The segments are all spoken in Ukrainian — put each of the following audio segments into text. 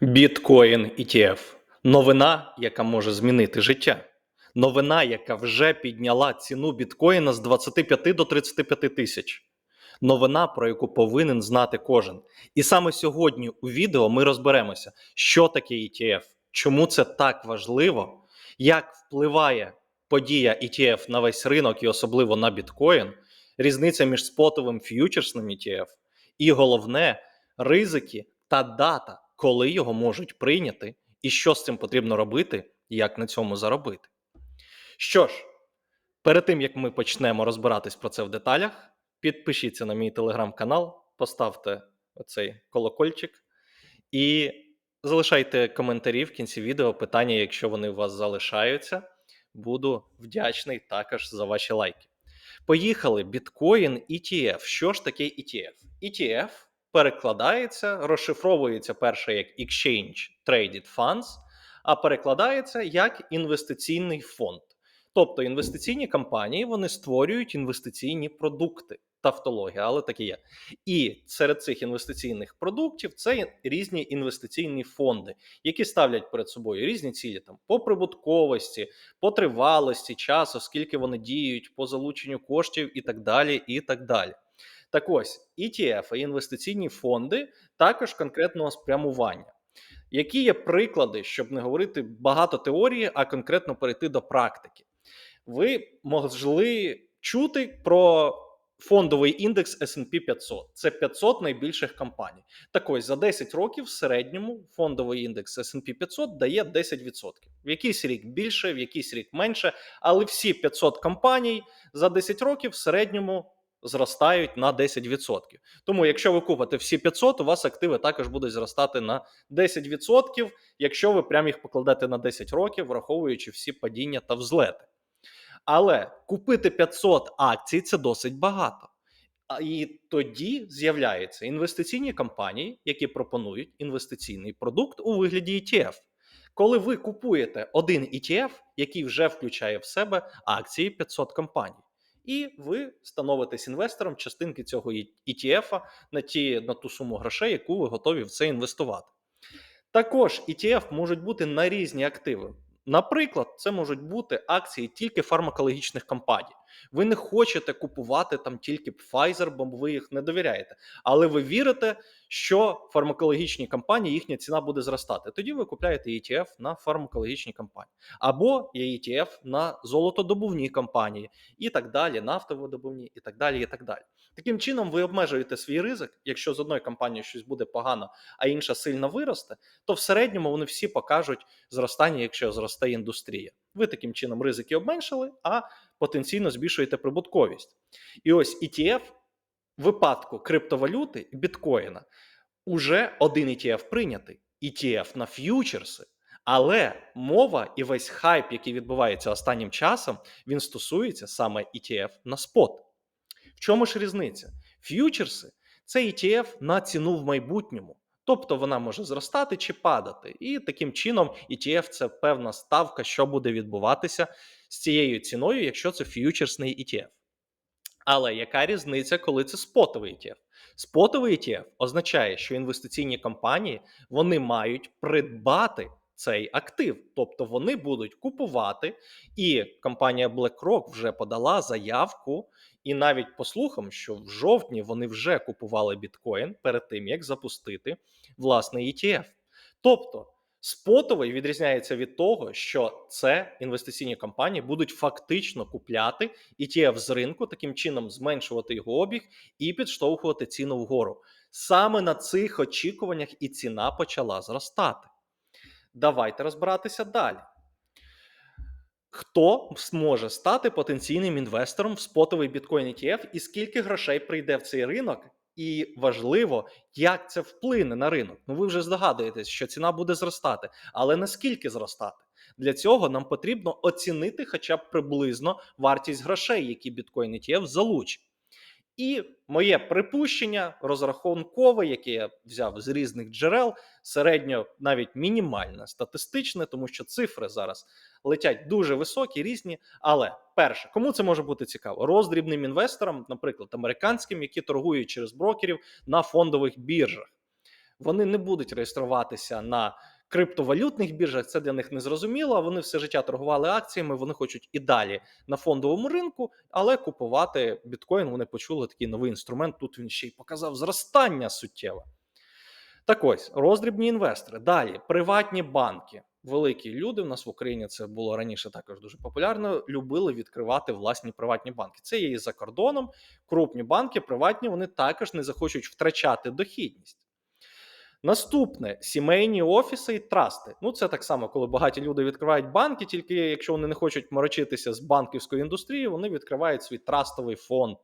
Біткоін ETF – новина, яка може змінити життя. Новина, яка вже підняла ціну біткоїна з 25 до 35 тисяч. Новина, про яку повинен знати кожен. І саме сьогодні у відео ми розберемося, що таке ETF, чому це так важливо, як впливає подія ETF на весь ринок і особливо на біткоін, різниця між спотовим ф'ючерсним ETF, і головне ризики та дата, коли його можуть прийняти, і що з цим потрібно робити, і як на цьому заробити. Що ж, перед тим як ми почнемо розбиратись про це в деталях, підпишіться на мій телеграм-канал, поставте оцей колокольчик і залишайте коментарі в кінці відео, питання, якщо вони у вас залишаються. Буду вдячний також за ваші лайки. Поїхали. Біткоін ETF. Що ж таке ETF? ETF перекладається, розшифровується перше як Exchange Traded Funds, а перекладається як інвестиційний фонд. Тобто інвестиційні компанії вони створюють інвестиційні продукти. Тавтологія, але таке є. І серед цих інвестиційних продуктів це різні інвестиційні фонди, які ставлять перед собою різні цілі там по прибутковості, по тривалості часу, скільки вони діють, по залученню коштів і так далі. і так далі. Так ось ETF і інвестиційні фонди також конкретного спрямування. Які є приклади, щоб не говорити багато теорії, а конкретно перейти до практики? Ви могли чути про фондовий індекс S&P 500. Це 500 найбільших компаній. Так ось за 10 років в середньому фондовий індекс S&P 500 дає 10%. В якийсь рік більше, в якийсь рік менше, але всі 500 компаній за 10 років в середньому зростають на 10%. Тому, якщо ви купите всі 500, у вас активи також будуть зростати на 10%, якщо ви прям їх покладете на 10 років, враховуючи всі падіння та взлети. Але купити 500 акцій це досить багато. І тоді з'являються інвестиційні компанії, які пропонують інвестиційний продукт у вигляді ETF. Коли ви купуєте один ETF, який вже включає в себе акції 500 компаній, і ви становитесь інвестором частинки цього ETF на ті на ту суму грошей, яку ви готові в це інвестувати. Також ETF можуть бути на різні активи. Наприклад, це можуть бути акції тільки фармакологічних компаній. Ви не хочете купувати там тільки Pfizer, бо ви їх не довіряєте. Але ви вірите, що фармакологічні компанії їхня ціна буде зростати. Тоді ви купляєте ETF на фармакологічні компанії, або є ETF на золотодобувні компанії, і так далі, нафтоводобувні, і так далі. і так далі. Таким чином, ви обмежуєте свій ризик. Якщо з одної компанії щось буде погано, а інша сильно виросте, то в середньому вони всі покажуть зростання, якщо зросте індустрія. Ви таким чином ризики обменшили, а потенційно збільшуєте прибутковість. І ось ETF в випадку криптовалюти біткоїна уже один ETF прийнятий. ETF на ф'ючерси. Але мова і весь хайп, який відбувається останнім часом, він стосується саме ETF на спот. Чому ж різниця? Ф'ючерси це ETF на ціну в майбутньому. Тобто вона може зростати чи падати. І таким чином ETF це певна ставка, що буде відбуватися з цією ціною, якщо це ф'ючерсний ETF. Але яка різниця, коли це спотовий ETF? Спотовий ETF означає, що інвестиційні компанії вони мають придбати цей актив, тобто вони будуть купувати, і компанія BlackRock вже подала заявку, і навіть по слухам, що в жовтні вони вже купували біткоін перед тим як запустити власний ETF. Тобто спотовий відрізняється від того, що це інвестиційні компанії будуть фактично купляти ETF з ринку, таким чином зменшувати його обіг і підштовхувати ціну вгору. Саме на цих очікуваннях і ціна почала зростати. Давайте розбиратися далі. Хто зможе стати потенційним інвестором в спотовий біткоін ETF і скільки грошей прийде в цей ринок? І важливо, як це вплине на ринок. Ну ви вже здогадуєтесь, що ціна буде зростати, але наскільки зростати? Для цього нам потрібно оцінити хоча б приблизно вартість грошей, які біткоін ETF залучить. І моє припущення розрахункове, яке я взяв з різних джерел, середньо навіть мінімальне статистичне, тому що цифри зараз летять дуже високі, різні. Але перше, кому це може бути цікаво? Роздрібним інвесторам, наприклад, американським, які торгують через брокерів на фондових біржах. Вони не будуть реєструватися на криптовалютних біржах. Це для них не зрозуміло. Вони все життя торгували акціями. Вони хочуть і далі на фондовому ринку, але купувати біткоін. Вони почули такий новий інструмент. Тут він ще й показав зростання суттєве. Так ось роздрібні інвестори. Далі приватні банки. Великі люди в нас в Україні це було раніше також дуже популярно. Любили відкривати власні приватні банки. Це є і за кордоном. Крупні банки, приватні, вони також не захочуть втрачати дохідність. Наступне сімейні офіси і трасти. Ну, це так само, коли багаті люди відкривають банки, тільки якщо вони не хочуть морочитися з банківської індустрії, вони відкривають свій трастовий фонд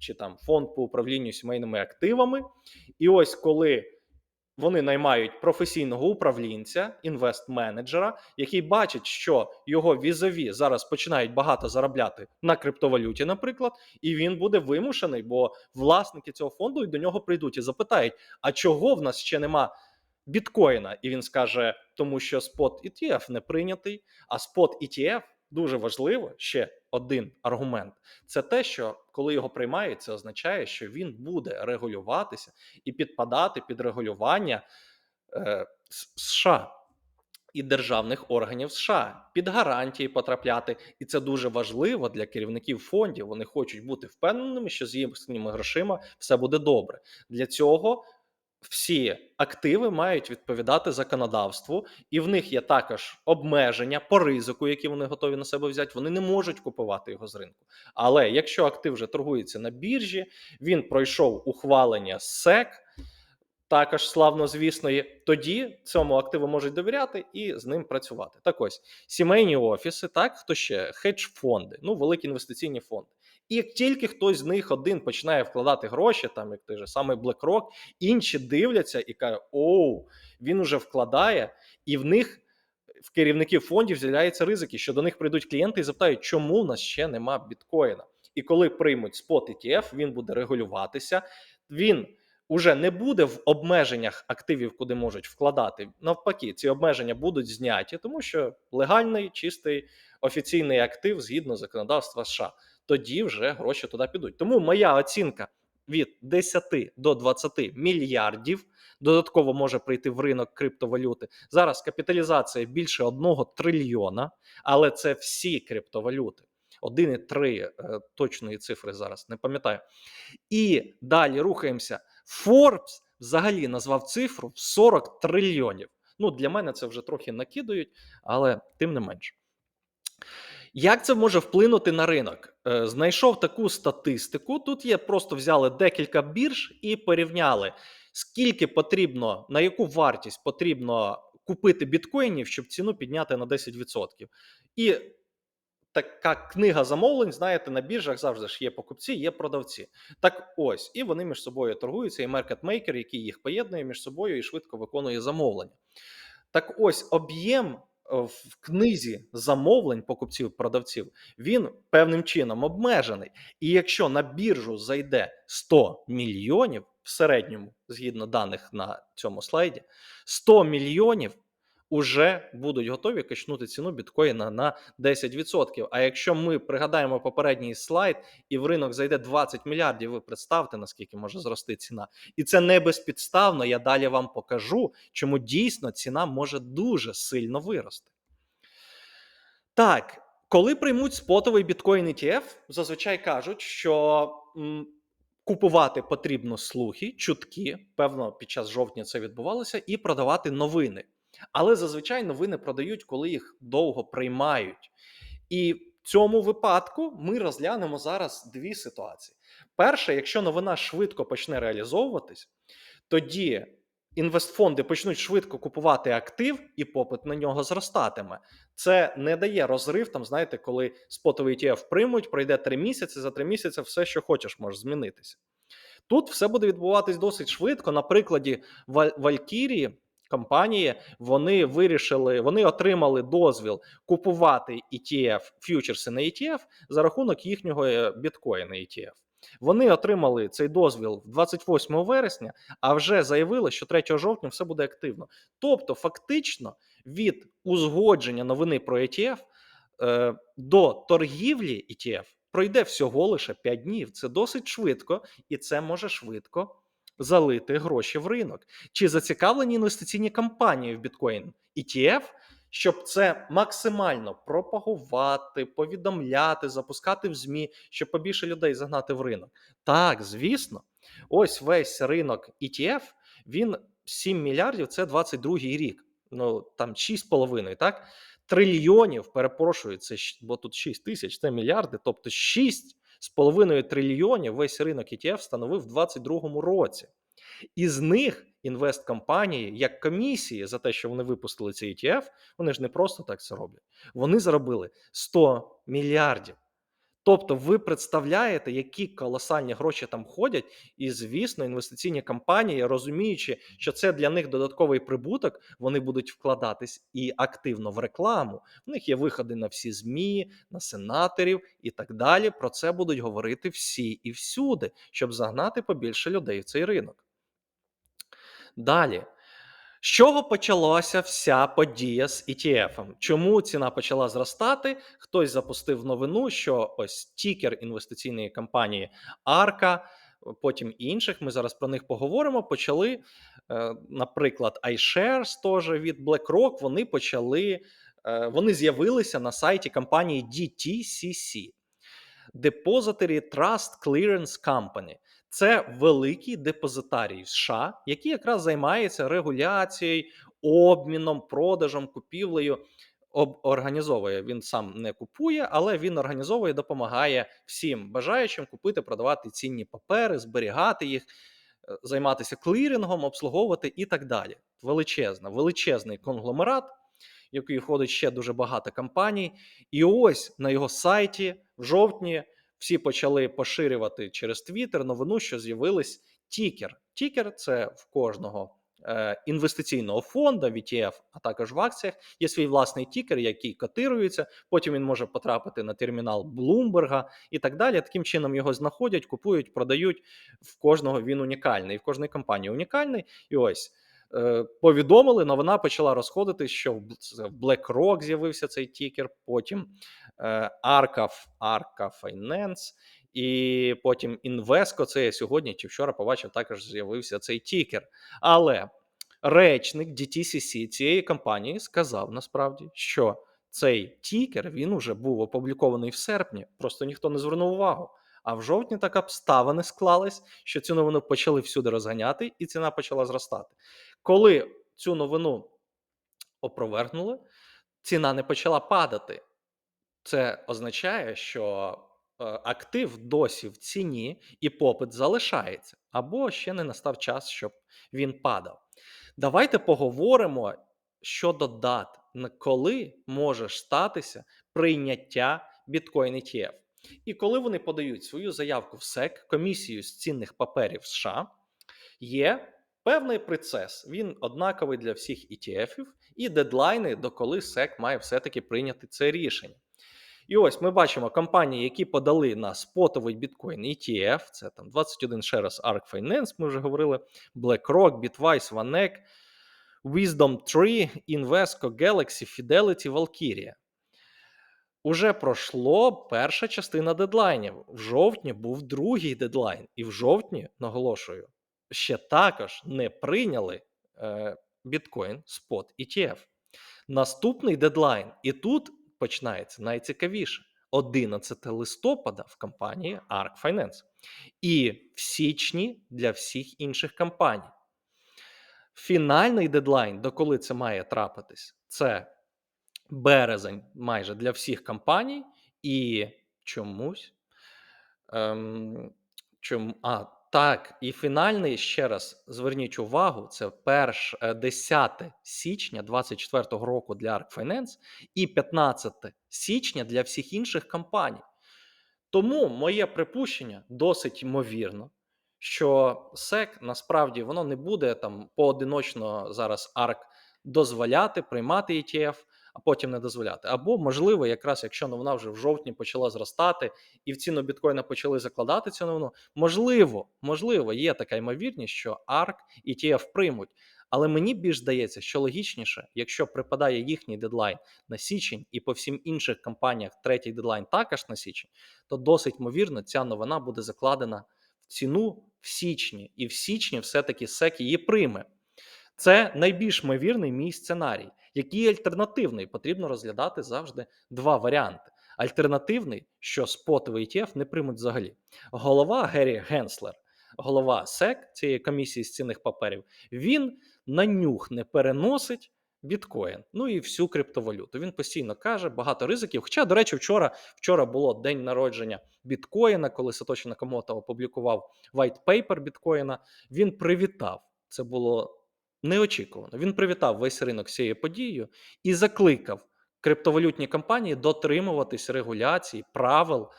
чи там фонд по управлінню сімейними активами. І ось коли вони наймають професійного управлінця, інвест-менеджера, який бачить, що його візові зараз починають багато заробляти на криптовалюті, наприклад, і він буде вимушений, бо власники цього фонду до нього прийдуть і запитають: а чого в нас ще нема біткоїна? І він скаже, тому що спот ETF не прийнятий, а спот ETF дуже важливо ще один аргумент: це те, що коли його приймають, це означає, що він буде регулюватися і підпадати під регулювання е, США. І державних органів США під гарантії потрапляти, і це дуже важливо для керівників фондів. Вони хочуть бути впевненими, що з їхніми грошима все буде добре. Для цього всі активи мають відповідати законодавству, і в них є також обмеження по ризику, які вони готові на себе взяти. Вони не можуть купувати його з ринку. Але якщо актив вже торгується на біржі, він пройшов ухвалення СЕК. Також славно звісної, тоді цьому активу можуть довіряти і з ним працювати. Так ось сімейні офіси, так хто ще хедж-фонди, ну великі інвестиційні фонди. І як тільки хтось з них один починає вкладати гроші, там як той же самий BlackRock, інші дивляться і кажуть, оу, він уже вкладає, і в них в керівників фондів з'являються ризики, що до них прийдуть клієнти і запитають, чому в нас ще нема біткоїна. І коли приймуть спот ETF, він буде регулюватися. Він уже не буде в обмеженнях активів, куди можуть вкладати. Навпаки, ці обмеження будуть зняті, тому що легальний, чистий офіційний актив згідно законодавства США. Тоді вже гроші туди підуть. Тому моя оцінка від 10 до 20 мільярдів додатково може прийти в ринок криптовалюти. Зараз капіталізація більше 1 трильйона, але це всі криптовалюти. 1,3 е, точної цифри зараз не пам'ятаю. І далі рухаємося. Forbes взагалі назвав цифру в 40 трильйонів. Ну, для мене це вже трохи накидують, але тим не менш. Як це може вплинути на ринок? Е, знайшов таку статистику. Тут є просто взяли декілька бірж і порівняли, скільки потрібно, на яку вартість потрібно купити біткоїнів, щоб ціну підняти на 10%. І така книга замовлень, знаєте, на біржах завжди ж є покупці, є продавці. Так ось, і вони між собою торгуються, і маркетмейкер, який їх поєднує між собою і швидко виконує замовлення. Так ось об'єм в книзі замовлень покупців продавців він певним чином обмежений. І якщо на біржу зайде 100 мільйонів в середньому, згідно даних на цьому слайді, 100 мільйонів уже будуть готові качнути ціну біткоїна на 10%. А якщо ми пригадаємо попередній слайд, і в ринок зайде 20 мільярдів, ви представте, наскільки може зрости ціна. І це не безпідставно. Я далі вам покажу, чому дійсно ціна може дуже сильно вирости. Так, коли приймуть спотовий біткоін ETF, зазвичай кажуть, що. М, Купувати потрібно слухи, чутки. Певно, під час жовтня це відбувалося, і продавати новини. Але зазвичай новини продають, коли їх довго приймають. І в цьому випадку ми розглянемо зараз дві ситуації. Перше, якщо новина швидко почне реалізовуватись, тоді інвестфонди почнуть швидко купувати актив, і попит на нього зростатиме. Це не дає розрив. Там знаєте, коли спотовий ETF приймуть, пройде три місяці. За три місяці все, що хочеш, може змінитися. Тут все буде відбуватись досить швидко. На прикладі Валькірії компанії вони вирішили, вони отримали дозвіл купувати ETF, фьючерси на ETF за рахунок їхнього е, біткоїна ETF. Вони отримали цей дозвіл 28 вересня, а вже заявили, що 3 жовтня все буде активно. Тобто, фактично, від узгодження новини про ETF е, до торгівлі ETF пройде всього лише 5 днів. Це досить швидко, і це може швидко залити гроші в ринок? Чи зацікавлені інвестиційні компанії в біткоін ETF, щоб це максимально пропагувати, повідомляти, запускати в ЗМІ, щоб побільше людей загнати в ринок? Так, звісно, ось весь ринок ETF, він 7 мільярдів це 22 рік. Ну там 6,5, так? Трильйонів, перепрошую, це бо тут 6 тисяч, це мільярди, тобто 6 з половиною трильйонів весь ринок ETF становив в 2022 році. Із них інвесткомпанії, як комісії за те, що вони випустили цей ETF, вони ж не просто так це роблять. Вони заробили 100 мільярдів. Тобто, ви представляєте, які колосальні гроші там ходять, і звісно, інвестиційні компанії, розуміючи, що це для них додатковий прибуток, вони будуть вкладатись і активно в рекламу. В них є виходи на всі змі, на сенаторів і так далі. Про це будуть говорити всі і всюди, щоб загнати побільше людей в цей ринок. Далі. З чого почалася вся подія з ETF? Чому ціна почала зростати? Хтось запустив новину, що ось тікер інвестиційної компанії Арка, потім інших. Ми зараз про них поговоримо. Почали, е, наприклад, iShares теж від BlackRock. Вони почали, е, вони з'явилися на сайті компанії DTCC. Depository Trust Clearance Company. Це великий депозитарій США, який якраз займається регуляцією, обміном, продажем, купівлею. Організовує він сам не купує, але він організовує, допомагає всім бажаючим купити, продавати цінні папери, зберігати їх, е, займатися клірінгом, обслуговувати і так далі. Величезна, величезний конгломерат, який входить ще дуже багато компаній. І ось на його сайті в жовтні всі почали поширювати через Twitter новину, що з'явились тікер. Тікер це в кожного е, інвестиційного фонду, ETF, а також в акціях. Є свій власний тікер, який котирується. Потім він може потрапити на термінал Блумберга і так далі. Таким чином його знаходять, купують, продають. В кожного він унікальний, в кожної компанії унікальний. І ось. Е, Повідомили, новина почала розходити, що в BlackRock з'явився цей тікер, потім е, Arca, Arca Finance, і потім Invesco. Це я сьогодні чи вчора побачив, також з'явився цей тікер. Але речник DTCC цієї компанії сказав насправді, що цей тікер він уже був опублікований в серпні, просто ніхто не звернув увагу. А в жовтні так обставини склались, що цю новину почали всюди розганяти, і ціна почала зростати. Коли цю новину опровергнули, ціна не почала падати. Це означає, що е, актив досі в ціні і попит залишається, або ще не настав час, щоб він падав. Давайте поговоримо щодо дат, коли може статися прийняття біткоін ETF. І коли вони подають свою заявку в SEC, комісію з цінних паперів США, є певний процес. Він однаковий для всіх ETF-ів, і дедлайни, до коли SEC має все-таки прийняти це рішення. І ось ми бачимо компанії, які подали на спотовий біткоін ETF, це там 21 ще раз ARK Finance, ми вже говорили, BlackRock, Bitwise, VanEck, Wisdom 3, Invesco, Galaxy, Fidelity, Valkyria. Уже пройшло перша частина дедлайнів. В жовтні був другий дедлайн, і в жовтні, наголошую, ще також не прийняли е, біткоін спот ETF. Наступний дедлайн, і тут починається найцікавіше: 11 листопада в компанії ARK Finance. І в січні для всіх інших компаній. Фінальний дедлайн, до коли це має трапитись, це березень майже для всіх компаній, і чомусь. Ем, чому, а, так, і фінальний ще раз зверніть увагу: це перш е, 10 січня 2024 року для ARK Finance і 15 січня для всіх інших компаній. Тому моє припущення досить ймовірно, що SEC насправді воно не буде там поодиночно зараз ARK дозволяти приймати ETF, а потім не дозволяти. Або, можливо, якраз якщо новина вже в жовтні почала зростати і в ціну біткоїна почали закладати цю новину, можливо, можливо, є така ймовірність, що ARK ETF приймуть. Але мені більш здається, що логічніше, якщо припадає їхній дедлайн на січень, і по всім інших компаніях третій дедлайн також на січень, то досить ймовірно ця новина буде закладена в ціну в січні, і в січні все-таки SEC її прийме. Це найбільш ймовірний мій сценарій. Який альтернативний? Потрібно розглядати завжди два варіанти. Альтернативний, що спотовий ETF не приймуть взагалі. Голова Геррі Генслер, голова SEC, цієї комісії з цінних паперів, він на нюх не переносить біткоін, ну і всю криптовалюту. Він постійно каже, багато ризиків. Хоча, до речі, вчора вчора було день народження біткоїна, коли Сатоші Накамото опублікував white paper біткоїна. Він привітав. Це було неочікувано. Він привітав весь ринок цією подією і закликав криптовалютні компанії дотримуватись регуляцій, правил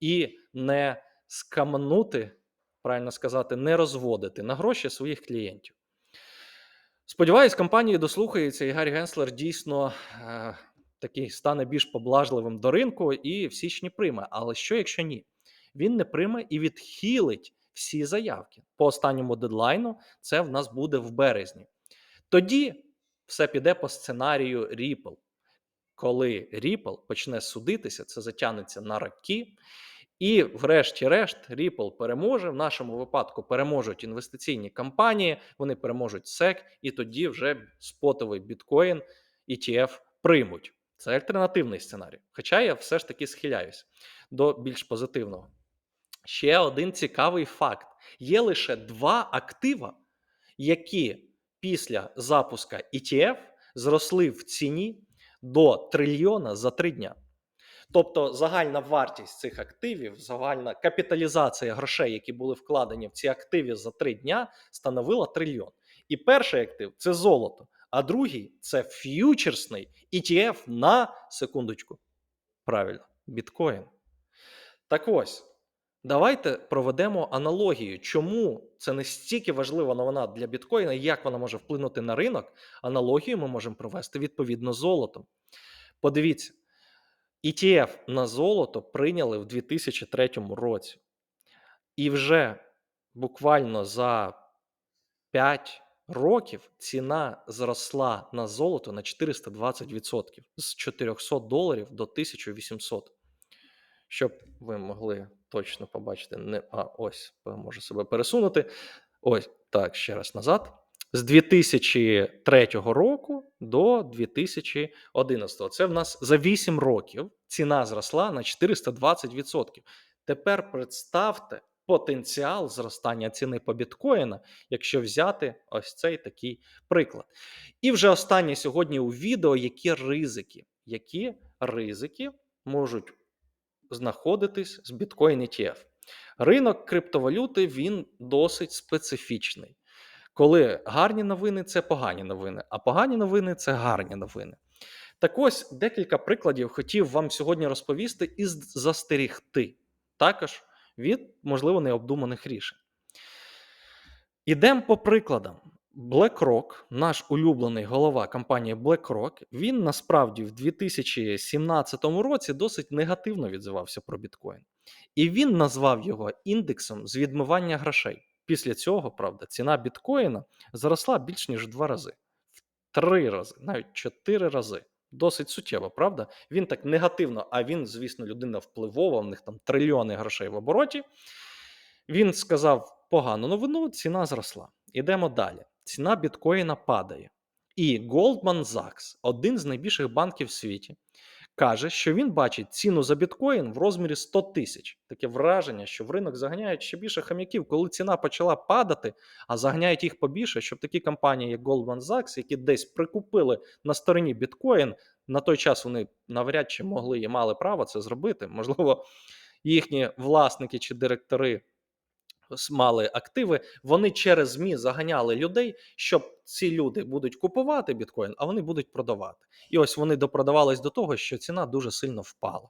і не скамнути, правильно сказати, не розводити на гроші своїх клієнтів. Сподіваюсь, компанії дослухаються, і Гаррі Генслер дійсно е, такий стане більш поблажливим до ринку і в січні прийме. Але що, якщо ні? Він не прийме і відхилить всі заявки. По останньому дедлайну це в нас буде в березні. Тоді все піде по сценарію Ripple. Коли Ripple почне судитися, це затягнеться на роки. І, врешті-решт, Ripple переможе. В нашому випадку переможуть інвестиційні компанії, вони переможуть SEC, і тоді вже спотовий біткоін ETF приймуть. Це альтернативний сценарій. Хоча я все ж таки схиляюсь до більш позитивного. Ще один цікавий факт: є лише два актива, які після запуска ETF зросли в ціні до трильйона за три дня. Тобто загальна вартість цих активів, загальна капіталізація грошей, які були вкладені в ці активи за три дня, становила трильйон. І перший актив це золото, а другий це ф'ючерсний ETF на секундочку. Правильно, біткоін. Так ось. Давайте проведемо аналогію, чому це настільки важлива новина для біткоїна, як вона може вплинути на ринок. Аналогію ми можемо провести відповідно золотом. Подивіться, ETF на золото прийняли в 2003 році. І вже буквально за 5 років ціна зросла на золото на 420% з 400 доларів до 1800. Щоб ви могли точно побачити, не а ось можу себе пересунути. Ось так, ще раз назад. З 2003 року до 2011. Це в нас за 8 років ціна зросла на 420%. Тепер представте потенціал зростання ціни по біткоїна, якщо взяти ось цей такий приклад. І вже останнє сьогодні у відео, які ризики, які ризики можуть знаходитись з біткоін ETF. Ринок криптовалюти він досить специфічний. Коли гарні новини це погані новини, а погані новини це гарні новини. Так ось декілька прикладів хотів вам сьогодні розповісти і застерігти також від, можливо, необдуманих рішень. Ідемо по прикладам. BlackRock, наш улюблений голова компанії BlackRock, він насправді в 2017 році досить негативно відзивався про біткоін. І він назвав його індексом з відмивання грошей. Після цього, правда, ціна біткоїна зросла більш ніж два рази, в три рази, навіть чотири рази. Досить суттєво, правда? Він так негативно, а він, звісно, людина впливова, в них там трильйони грошей в обороті. Він сказав погану новину, ціна зросла. Ідемо далі. Ціна біткоїна падає. І Goldman Sachs, один з найбільших банків в світі, каже, що він бачить ціну за біткоін в розмірі 100 тисяч. Таке враження, що в ринок заганяють ще більше хам'яків, коли ціна почала падати, а заганяють їх побільше, щоб такі компанії, як Goldman Sachs, які десь прикупили на стороні біткоін, на той час вони навряд чи могли і мали право це зробити. Можливо, їхні власники чи директори мали активи, вони через ЗМІ заганяли людей, щоб ці люди будуть купувати біткоін, а вони будуть продавати. І ось вони допродавались до того, що ціна дуже сильно впала.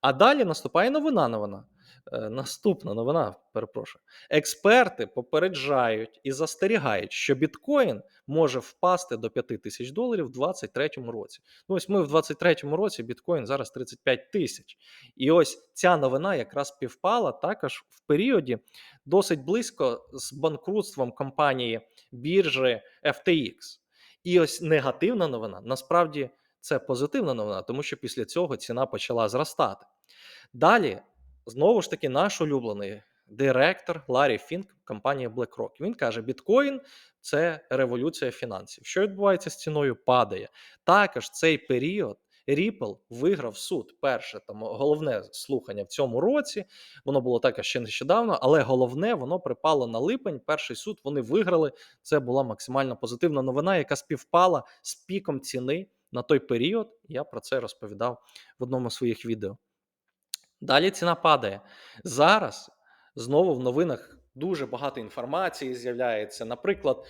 А далі наступає новина. новина. Е, наступна новина, перепрошую. Експерти попереджають і застерігають, що біткоін може впасти до 5 тисяч доларів в 2023 році. Ну, ось ми в 2023 році біткоін зараз 35 тисяч. І ось ця новина якраз півпала також в періоді досить близько з банкрутством компанії біржі FTX. І ось негативна новина насправді це позитивна новина, тому що після цього ціна почала зростати. Далі, знову ж таки, наш улюблений директор Ларі Фінк компанії BlackRock. Він каже: біткоін це революція фінансів. Що відбувається з ціною? Падає. Також цей період. Ripple виграв суд. Перше там головне слухання в цьому році. Воно було також ще нещодавно, але головне воно припало на липень. Перший суд вони виграли. Це була максимально позитивна новина, яка співпала з піком ціни на той період. Я про це розповідав в одному з своїх відео. Далі ціна падає. Зараз знову в новинах дуже багато інформації з'являється. Наприклад,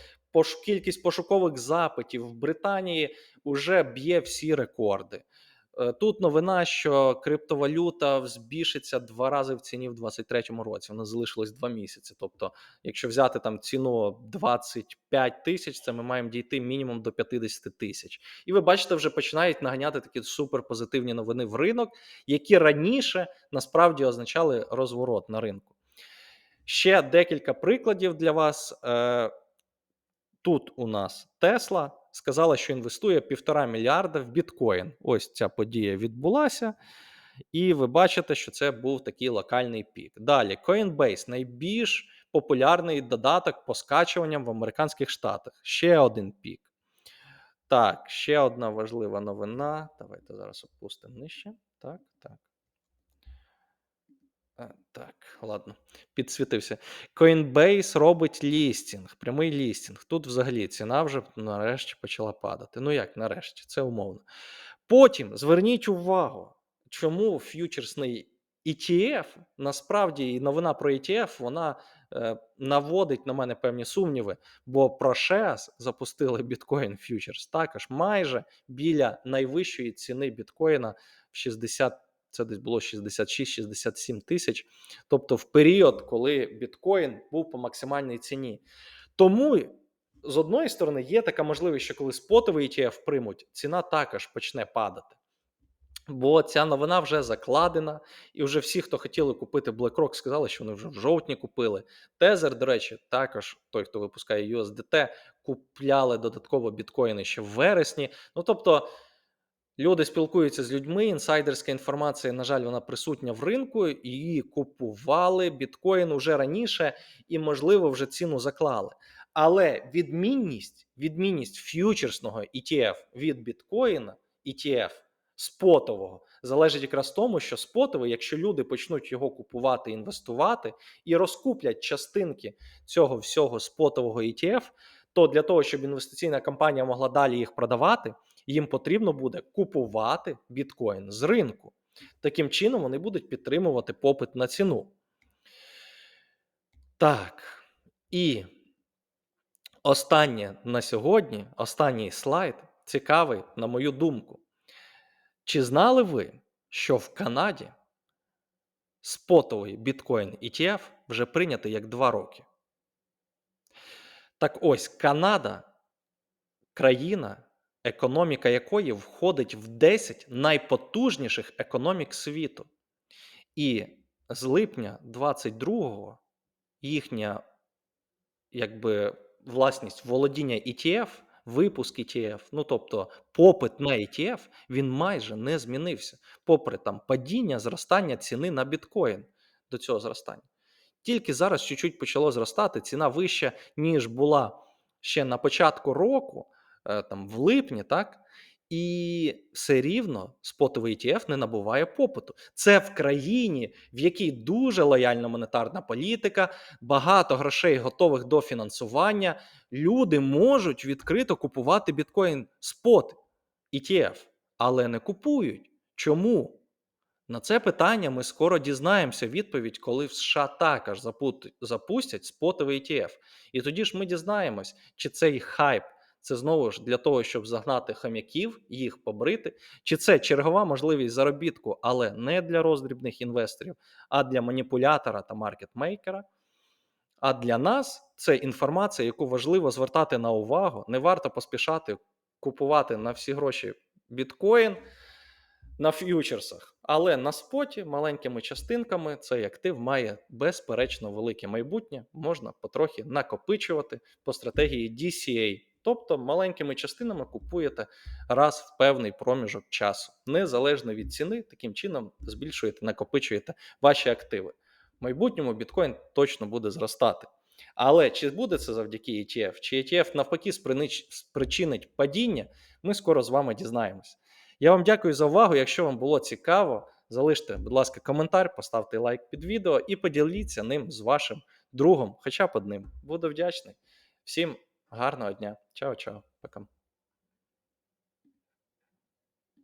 кількість пошукових запитів в Британії вже б'є всі рекорди. Е, Тут новина, що криптовалюта збільшиться два рази в ціні в 2023 році. Вона залишилось два місяці. Тобто, якщо взяти там ціну 25 тисяч, це ми маємо дійти мінімум до 50 тисяч. І ви бачите, вже починають наганяти такі суперпозитивні новини в ринок, які раніше насправді означали розворот на ринку. Ще декілька прикладів для вас. Тут у нас Тесла сказала, що інвестує півтора мільярда в біткоін. Ось ця подія відбулася, і ви бачите, що це був такий локальний пік. Далі Coinbase найбільш популярний додаток по скачуванням в американських штатах. Ще один пік. Так, ще одна важлива новина. Давайте зараз опустимо нижче. Так, так. А, Так, ладно, підсвітився. Coinbase робить лістінг, прямий лістінг. Тут взагалі ціна вже нарешті почала падати. Ну як нарешті, це умовно. Потім зверніть увагу, чому ф'ючерсний ETF, насправді і новина про ETF, вона е, наводить на мене певні сумніви, бо про ШЕС запустили біткоін фьючерс також майже біля найвищої ціни біткоїна в 60 це десь було 66-67 тисяч. Тобто в період, коли біткоін був по максимальній ціні. Тому з одної сторони є така можливість, що коли спотовий ETF приймуть, ціна також почне падати. Бо ця новина вже закладена, і вже всі, хто хотіли купити BlackRock, сказали, що вони вже в жовтні купили. Тезер, до речі, також той, хто випускає USDT, купляли додатково біткоїни ще в вересні. Ну тобто. Люди спілкуються з людьми. Інсайдерська інформація, на жаль, вона присутня в ринку, її купували біткоін уже раніше, і, можливо, вже ціну заклали. Але відмінність, відмінність ф'ючерсного ETF від біткоїна, ETF спотового, залежить якраз тому, що спотовий, якщо люди почнуть його купувати, інвестувати і розкуплять частинки цього всього спотового ETF, то для того, щоб інвестиційна компанія могла далі їх продавати їм потрібно буде купувати біткоін з ринку. Таким чином, вони будуть підтримувати попит на ціну. Так. І останнє на сьогодні, останній слайд цікавий, на мою думку. Чи знали ви, що в Канаді спотовий біткоін ETF вже прийнятий як 2 роки? Так ось Канада країна, економіка якої входить в 10 найпотужніших економік світу. І з липня 22-го їхня якби, власність володіння ETF, випуск ETF, ну тобто попит на ETF, він майже не змінився, попри там падіння, зростання ціни на біткоін до цього зростання. Тільки зараз чуть-чуть почало зростати, ціна вища, ніж була ще на початку року, там в липні, так? І все рівно спотовий ETF не набуває попиту. Це в країні, в якій дуже лояльна монетарна політика, багато грошей готових до фінансування. Люди можуть відкрито купувати біткоін спот ETF, але не купують. Чому? На це питання ми скоро дізнаємося відповідь, коли в США також запустять спотовий ETF. І тоді ж ми дізнаємось, чи цей хайп це знову ж для того, щоб загнати хам'яків, їх побрити. Чи це чергова можливість заробітку, але не для роздрібних інвесторів, а для маніпулятора та маркетмейкера. А для нас це інформація, яку важливо звертати на увагу. Не варто поспішати купувати на всі гроші біткоін на ф'ючерсах. Але на споті маленькими частинками цей актив має безперечно велике майбутнє, можна потрохи накопичувати по стратегії DCA. Тобто маленькими частинами купуєте раз в певний проміжок часу, незалежно від ціни, таким чином збільшуєте, накопичуєте ваші активи. В майбутньому біткоін точно буде зростати. Але чи буде це завдяки ETF, чи ETF навпаки спричинить падіння, ми скоро з вами дізнаємось. Я вам дякую за увагу. Якщо вам було цікаво, залиште, будь ласка, коментар, поставте лайк під відео і поділіться ним з вашим другом, хоча б одним. Буду вдячний. Всім гарного дня. Чао-чао. Пока.